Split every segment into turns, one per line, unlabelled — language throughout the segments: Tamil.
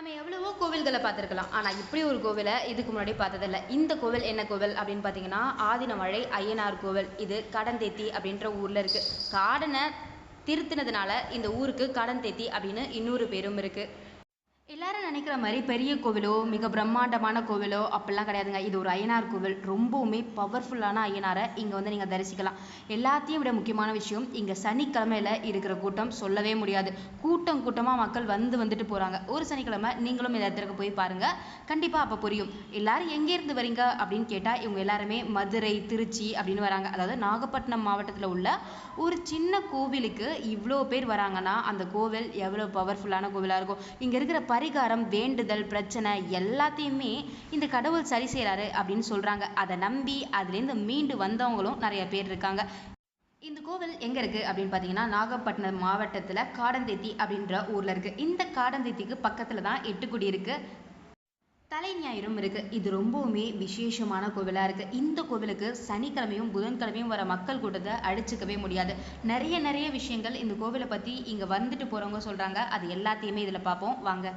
நம்ம எவ்வளவோ கோவில்களை பார்த்துருக்கலாம். ஆனால் இப்படி ஒரு கோவிலை இதுக்கு முன்னாடி பார்த்ததில்ல. இந்த கோவில் என்ன கோவில் அப்படின்னு பார்த்தீங்கன்னா ஆதினமழை ஐயனார் கோவில். இது கடந்தேத்தி அப்படின்ற ஊரில் இருக்குது காடனை திருத்தினதுனால இந்த ஊருக்கு கடந்தேத்தி அப்படின்னு இன்னொரு பேரும் இருக்குது நினைக்கிற மாதிரி பெரிய கோவிலோ மிக பிரம்மாண்டமான கோவிலோ அப்படிலாம் கிடையாதுங்க. இது ஒரு ஐயனார் கோவில். ரொம்பவுமே பவர்ஃபுல்லான ஐயனாரை இங்கே வந்து நீங்கள் தரிசிக்கலாம். எல்லாத்தையும் விட முக்கியமான விஷயம் இங்கே சனிக்கிழமையில இருக்கிற கூட்டம் சொல்லவே முடியாது. கூட்டம் கூட்டமாக மக்கள் வந்து வந்துட்டு போகிறாங்க ஒரு சனிக்கிழமை நீங்களும் இந்த இடத்துக்கு போய் பாருங்கள் கண்டிப்பாக அப்போ புரியும். எல்லாரும் எங்கேருந்து வரீங்க அப்படின்னு கேட்டால் இவங்க எல்லாருமே மதுரை திருச்சி அப்படின்னு வராங்க. அதாவது நாகப்பட்டினம் மாவட்டத்தில் உள்ள ஒரு சின்ன கோவிலுக்கு இவ்வளோ பேர் வராங்கன்னா அந்த கோவில் எவ்வளோ பவர்ஃபுல்லான கோவிலாக இருக்கும். இங்கே இருக்கிற பரிகாரம் வேண்டுதல் பிரச்சனை எல்லாத்தையுமே இந்த கடவுள் சரி செய்கிறாரு அப்படின்னு சொல்கிறாங்க அதை நம்பி அதுலேருந்து மீண்டு வந்தவங்களும் நிறைய பேர் இருக்காங்க. இந்த கோவில் எங்க இருக்கு அப்படின்னு பார்த்தீங்கன்னா நாகப்பட்டினம் மாவட்டத்துல காடந்தேத்தி அப்படின்ற ஊர்ல இருக்கு. இந்த காடந்தேத்திக்கு பக்கத்துல தான் எட்டுக்குடி இருக்கு. தலை ஞாயிறும் இருக்கு. இது ரொம்பவுமே விசேஷமான கோவிலா இருக்கு. இந்த கோவிலுக்கு சனிக்கிழமையும் புதன்கிழமையும் வர மக்கள் கூட்டத்தை அடிச்சுக்கவே முடியாது. நிறைய நிறைய விஷயங்கள் இந்த கோவிலை பத்தி இங்க வந்துட்டு போறவங்க சொல்றாங்க. அது எல்லாத்தையுமே இதுல பார்ப்போம். வாங்க.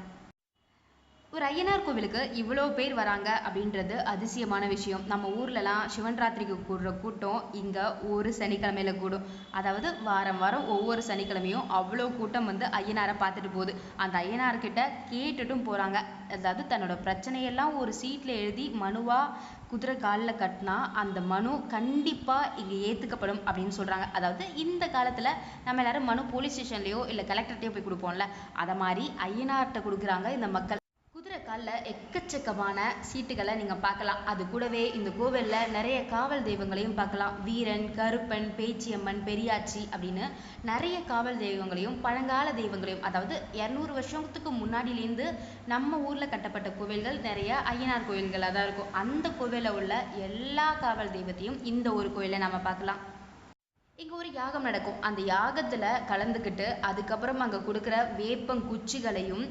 ஒரு ஐயனார் கோவிலுக்கு இவ்வளோ பேர் வராங்க அப்படின்றது அதிசயமான விஷயம். நம்ம ஊர்லலாம் சிவன் ராத்திரிக்கு கூடுற கூட்டம் இங்கே ஒரு சனிக்கிழமையில கூடும். அதாவது வாரம் வாரம் ஒவ்வொரு சனிக்கிழமையும் அவ்வளோ கூட்டம் வந்து ஐயனாரை பார்த்துட்டு போகுது. அந்த ஐயனார்கிட்ட கேட்டுட்டும் போகிறாங்க அதாவது தன்னோட பிரச்சனையெல்லாம் ஒரு சீட்டில் எழுதி மனுவாக குதிரை காலில் கட்டினா அந்த மனு கண்டிப்பாக இங்கே ஏற்றுக்கப்படும் அப்படின்னு சொல்கிறாங்க அதாவது இந்த காலத்தில் நம்ம எல்லாரும் மனு போலீஸ் ஸ்டேஷன்லேயோ இல்லை கலெக்டர்கிட்டயோ போய் கொடுப்போம்ல. அதை மாதிரி ஐயனார்கிட்ட கொடுக்குறாங்க இந்த மக்கள். காலில் எக்கச்சக்கமான சீட்டுகளை நீங்கள் பார்க்கலாம். அது கூடவே இந்த கோவிலில் நிறைய காவல் தெய்வங்களையும் பார்க்கலாம். வீரன் கருப்பன் பேச்சியம்மன் பெரியாச்சி அப்படின்னு நிறைய காவல் தெய்வங்களையும் பழங்கால தெய்வங்களையும் அதாவது இரநூறு வருஷத்துக்கு முன்னாடியிலேருந்து நம்ம ஊரில் கட்டப்பட்ட கோவில்கள் நிறைய ஐயனார் கோவில்களாக தான் இருக்கும். அந்த கோவிலில் உள்ள எல்லா காவல் தெய்வத்தையும் இந்த ஒரு கோயிலில் நம்ம பார்க்கலாம். இங்கே ஒரு யாகம் நடக்கும். அந்த யாகத்தில் கலந்துக்கிட்டு அதுக்கப்புறம் அங்கே கொடுக்குற வேப்பங்குச்சிகளையும்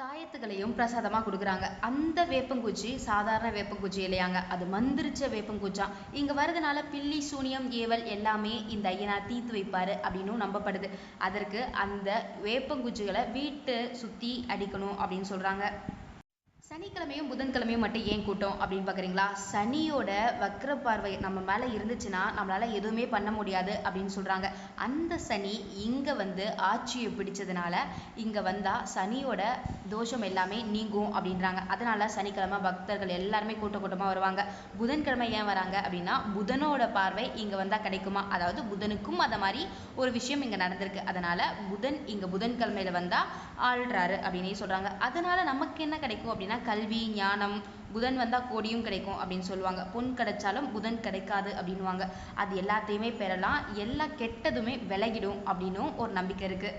தாயத்துகளையும் பிரசாதமாக கொடுக்குறாங்க. அந்த வேப்பங்குச்சி சாதாரண வேப்பங்குச்சி இல்லையாங்க. அது மந்திரிச்ச வேப்பங்குச்சாம் இங்கே வரதுனால பில்லி சூனியம் ஏவல் எல்லாமே இந்த ஐயனார் தீர்த்து வைப்பார் அப்படின்னும் நம்பப்படுது. அதற்கு அந்த வேப்பங்குச்சிகளை வீட்டை சுற்றி அடிக்கணும் அப்படின்னு சொல்கிறாங்க சனிக்கிழமையும் புதன்கிழமையும் மட்டும் ஏன் கூட்டம் அப்படின்னு பார்க்குறீங்களா சனியோட வக்ர பார்வை நம்ம மேலே இருந்துச்சுன்னா நம்மளால் எதுவுமே பண்ண முடியாது அப்படின்னு சொல்கிறாங்க அந்த சனி இங்கே வந்து ஆட்சியை பிடிச்சதுனால இங்கே வந்தால் சனியோட தோஷம் எல்லாமே நீங்கும் அப்படின்றாங்க. அதனால் சனிக்கிழமை பக்தர்கள் எல்லாருமே கூட்ட கூட்டமாக வருவாங்க. புதன்கிழமை ஏன் வராங்க அப்படின்னா புதனோட பார்வை இங்கே வந்தால் கிடைக்குமா? அதாவது புதனுக்கும் அதை மாதிரி ஒரு விஷயம் இங்கே நடந்திருக்கு. அதனால் புதன் இங்கே புதன்கிழமையில் வந்தால் ஆள்றாரு அப்படின்னே சொல்கிறாங்க அதனால் நமக்கு என்ன கிடைக்கும் அப்படின்னா கல்வி ஞானம் புதன் வந்தால் கோடியும் கிடைக்கும் அப்படின்னு சொல்லுவாங்க. பொன் கிடைச்சாலும் புதன் கிடைக்காது அப்படின்னுவாங்க. அது எல்லாத்தையுமே பெறலாம். எல்லா கெட்டதுமே விலகிடும் அப்படின்னும் ஒரு நம்பிக்கை இருக்குது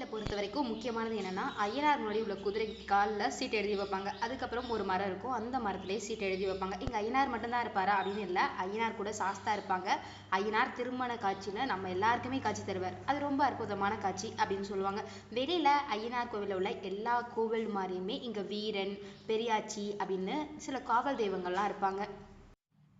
இந்த பொறுத்த வரைக்கும் முக்கியமானது என்னென்னா ஐயனார் முன்னாடி உள்ள குதிரை காலில் சீட் எழுதி வைப்பாங்க. அதுக்கப்புறம் ஒரு மரம் இருக்கும். அந்த மரத்துலேயே சீட் எழுதி வைப்பாங்க. இங்கே ஐயனார் மட்டும்தான் இருப்பாரா அப்படின்னு இல்லை. ஐயனார் கூட சாஸ்தா இருப்பாங்க. ஐயனார் திருமண காட்சின்னு நம்ம எல்லாருக்குமே காட்சி தருவார். அது ரொம்ப அற்புதமான காட்சி அப்படின்னு சொல்லுவாங்க. வெளியில் ஐயனார் கோவிலில் உள்ள எல்லா கோவில் மாதிரியுமே இங்கே வீரன் பெரியாச்சி அப்படின்னு சில காவல் தெய்வங்கள்லாம் இருப்பாங்க.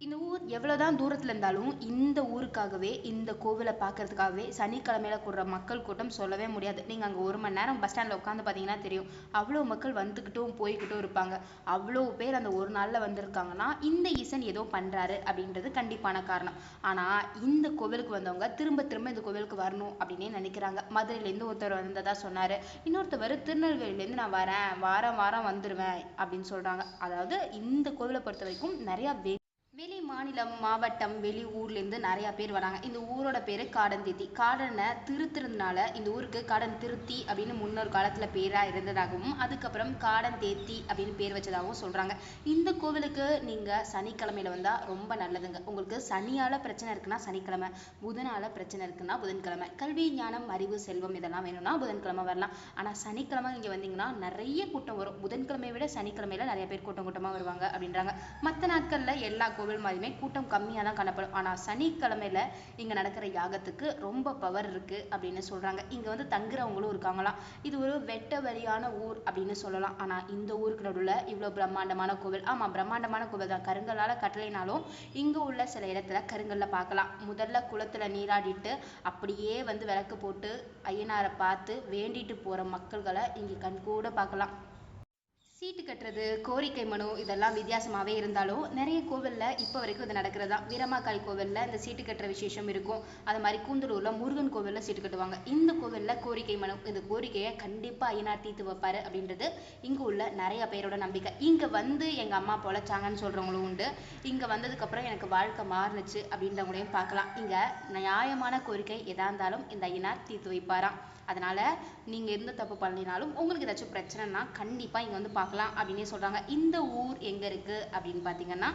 இந்த ஊர் எவ்வளோதான் தூரத்தில் இருந்தாலும் இந்த ஊருக்காகவே இந்த கோவிலை பார்க்கறதுக்காகவே சனிக்கிழமையில கூடுற மக்கள் கூட்டம் சொல்லவே முடியாது. நீங்கள் அங்கே ஒரு மணி நேரம் பஸ் ஸ்டாண்டில் உட்காந்து பார்த்தீங்கன்னா தெரியும். அவ்வளோ மக்கள் வந்துக்கிட்டும் போய்கிட்டும் இருப்பாங்க. அவ்வளோ பேர் அந்த ஒரு நாளில் வந்திருக்காங்கன்னா இந்த ஈசன் ஏதோ பண்ணுறாரு அப்படின்றது கண்டிப்பான காரணம். ஆனால் இந்த கோவிலுக்கு வந்தவங்க திரும்ப திரும்ப இந்த கோவிலுக்கு வரணும் அப்படின்னே நினைக்கிறாங்க. மதுரையிலேருந்து ஒருத்தர் வந்ததாக சொன்னார். இன்னொருத்தவர் திருநெல்வேலியிலேருந்து நான் வரேன் வாரம் வாரம் வந்துடுவேன் அப்படின்னு சொல்கிறாங்க அதாவது இந்த கோவிலை பொறுத்த வரைக்கும் நிறையா மாநிலம் மாவட்டம் வெளி ஊர்லேருந்து நிறையா பேர் வராங்க. இந்த ஊரோட பேர் காடந்தேத்தி காடனை திருத்துறதுனால இந்த ஊருக்கு காடன் திருத்தி அப்படின்னு முன்னொரு காலத்தில் பேராக இருந்ததாகவும் அதுக்கப்புறம் காடன் தேத்தி அப்படின்னு பேர் வச்சதாகவும் சொல்கிறாங்க இந்த கோவிலுக்கு நீங்கள் சனிக்கிழமையில் வந்தால் ரொம்ப நல்லதுங்க. உங்களுக்கு சனியால் பிரச்சனை இருக்குன்னா சனிக்கிழமை புதனால பிரச்சனை இருக்குன்னா புதன்கிழமை. கல்வி ஞானம் அறிவு செல்வம் இதெல்லாம் வேணும்னா புதன்கிழமை வரலாம். ஆனால் சனிக்கிழமை இங்கே வந்தீங்கன்னா நிறைய கூட்டம் வரும். புதன்கிழமையை விட சனிக்கிழமையில் நிறைய பேர் கூட்டம் கூட்டமாக வருவாங்க அப்படின்றாங்க. மற்ற நாட்களில் எல்லா கோவில் மாதிரி நாளுமே கூட்டம் கம்மியாக தான் காணப்படும். ஆனால் சனிக்கிழமையில இங்கே நடக்கிற யாகத்துக்கு ரொம்ப பவர் இருக்குது அப்படின்னு சொல்கிறாங்க இங்கே வந்து தங்குறவங்களும் இருக்காங்களாம். இது ஒரு வெட்ட வெளியான ஊர் அப்படின்னு சொல்லலாம். ஆனால் இந்த ஊருக்கு நடுவில் இவ்வளோ பிரம்மாண்டமான கோவில். ஆமாம் பிரம்மாண்டமான கோவில் தான். கருங்கல்லால் கட்டலைனாலும் இங்கே உள்ள சில இடத்துல கருங்கல்ல பார்க்கலாம். முதல்ல குளத்தில் நீராடிட்டு அப்படியே வந்து விளக்கு போட்டு ஐயனாரை பார்த்து வேண்டிட்டு போகிற மக்கள்களை இங்கே கண்கூட பார்க்கலாம். சீட்டு கட்டுறது கோரிக்கை மனு இதெல்லாம் வித்தியாசமாகவே இருந்தாலும் நிறைய கோவிலில் இப்போ வரைக்கும் இது நடக்கிறதா? வீரமாக்கால் கோவிலில் இந்த சீட்டு கட்டுற விசேஷம் இருக்கும். அது மாதிரி கூந்தலூரில் முருகன் கோவிலில் சீட்டு கட்டுவாங்க. இந்த கோவிலில் கோரிக்கை மனு இந்த கோரிக்கையை கண்டிப்பாக ஐயனார் தீர்த்து வைப்பார் அப்படின்றது இங்கே உள்ள நிறைய பேரோட நம்பிக்கை. இங்கே வந்து எங்கள் அம்மா பொழைச்சாங்கன்னு சொல்கிறவங்களும் உண்டு. இங்கே வந்ததுக்கப்புறம் எனக்கு வாழ்க்கை மாறுனுச்சு அப்படின்றவங்களையும் பார்க்கலாம். இங்கே நியாயமான கோரிக்கை எதாக இருந்தாலும் இந்த ஐயனார் தீர்த்து வைப்பாராம். அதனால் நீங்கள் எந்த தப்பு பண்ணினாலும் உங்களுக்கு ஏதாச்சும் பிரச்சனைனா கண்டிப்பாக இங்கே வந்து பார்க்கலாம். அப்படின்னே சொல்றாங்க. இந்த ஊர் எங்க இருக்கு அப்படின்னு பாத்தீங்கன்னா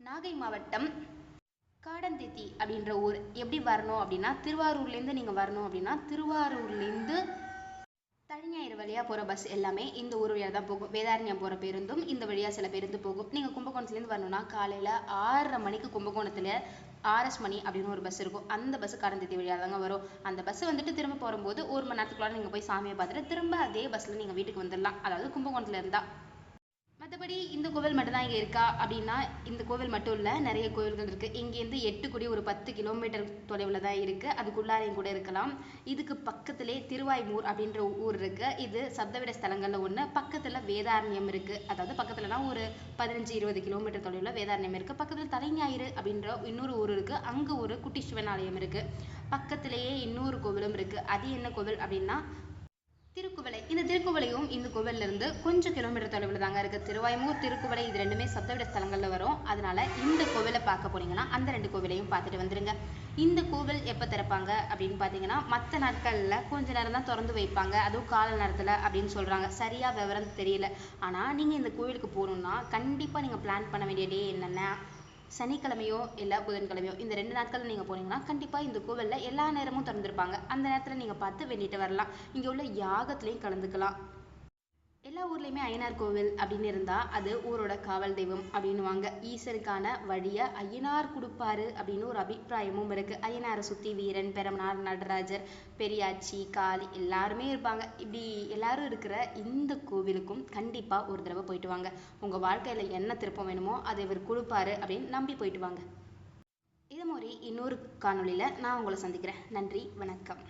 நாகை மாவட்டம் காடந்தேத்தி அப்படின்ற ஊர். எப்படி வரணும் அப்படின்னா திருவாரூர்லேருந்து நீங்கள் வரணும் அப்படின்னா திருவாரூர்லேருந்து தனிஞாயிறு வழியாக போகிற பஸ் எல்லாமே இந்த ஊர் வழியாக தான் போகும். வேதாரண்யம் போகிற பேருந்தும் இந்த வழியா சில பேருந்து போகும். நீங்கள் கும்பகோணத்துலேருந்து வரணும்னா காலையில் ஆறரை மணிக்கு கும்பகோணத்துல ஆர்எஸ் மணி அப்படின்னு ஒரு பஸ் இருக்கும். அந்த பஸ் கடந்தேத்தி வழியாக தாங்க வரும். அந்த பஸ் வந்துட்டு திரும்ப போகும்போது ஒரு மணி நேரத்துக்குள்ளார நீங்கள் போய் சாமியை பார்த்துட்டு திரும்ப அதே பஸ்ஸில் நீங்கள் வீட்டுக்கு வந்துடலாம் அதாவது கும்பகோணத்துல இருந்தால் மற்றபடி இந்த கோவில் மட்டும்தான் இங்கே இருக்கா? அப்படின்னா இந்த கோவில் மட்டும் இல்லை நிறைய கோவில்கள் இருக்குது இங்கேருந்து எட்டு குடி ஒரு பத்து கிலோமீட்டர் தொலைவில் தான் இருக்குது அதுக்குள்ளாரையும் கூட இருக்கலாம். இதுக்கு பக்கத்திலே திருவாய்மூர் அப்படின்ற ஊர் இருக்குது இது சப்தவிட ஸ்தலங்களில் ஒன்று பக்கத்தில் வேதாரண்யம் இருக்குது அதாவது பக்கத்துலனா ஒரு பதினஞ்சு இருபது கிலோமீட்டர் தொலைவில் வேதாரண்யம் இருக்குது பக்கத்தில் தலைஞாயிறு அப்படின்ற இன்னொரு ஊர் இருக்குது அங்கே ஒரு குட்டி சிவன் ஆலயம் இருக்குது பக்கத்திலேயே இன்னொரு கோவிலும் இருக்குது அது என்ன கோவில் அப்படின்னா திருக்குவளை. இந்த திருக்குவளையும் இந்த கோவில்ல இருந்து கொஞ்சம் கிலோமீட்டர் தொலைவில் தாங்க இருக்கு. திருவாய்மூர் திருக்குவளை இது ரெண்டுமே சப்தவிட ஸ்தலங்கள்ல வரும். அதனால இந்த கோவிலை பார்க்க போனீங்கன்னா அந்த ரெண்டு கோவிலையும் பார்த்துட்டு வந்துருங்க. இந்த கோவில் எப்போ திறப்பாங்க அப்படின்னு பார்த்தீங்கன்னா மற்ற நாட்கள்ல கொஞ்ச நேரம் தான் திறந்து வைப்பாங்க. அதுவும் காலை நேரத்துல அப்படின்னு சொல்றாங்க. சரியா விவரம் தெரியல. ஆனா நீங்க இந்த கோவிலுக்கு போகணும்னா கண்டிப்பா நீங்க பிளான் பண்ண வேண்டிய டே என்னன்னா சனிக்கிழமையோ இல்லை புதன்கிழமையோ இந்த ரெண்டு நாட்களில் நீங்கள் போனீங்கன்னா கண்டிப்பாக இந்த கோவிலில் எல்லா நேரமும் திறந்திருப்பாங்க. அந்த நேரத்தில் நீங்கள் பார்த்து வேண்டிட்டு வரலாம். இங்கே உள்ள யாகத்துலேயும் கலந்துக்கலாம். எல்லா ஊர்லேயுமே ஐயனார் கோவில் அப்படின்னு இருந்தால் அது ஊரோட காவல் தெய்வம் அப்படின்னுவாங்க. ஈசருக்கான வழியை ஐயனார் கொடுப்பாரு அப்படின்னு ஒரு அபிப்பிராயமும் இருக்குது ஐயனாரை சுற்றி வீரன் பெரமனார் நடராஜர் பெரியாச்சி காளி எல்லாருமே இருப்பாங்க. இப்படி எல்லாரும் இருக்கிற இந்த கோவிலுக்கும் கண்டிப்பாக ஒரு தடவை போயிட்டு வாங்க. உங்கள் வாழ்க்கையில் என்ன திருப்பம் வேணுமோ அதை இவர் கொடுப்பாரு அப்படின்னு நம்பி போயிட்டு வாங்க. இது மாதிரி இன்னொரு காணொலியில் நான் உங்களை சந்திக்கிறேன். நன்றி வணக்கம்.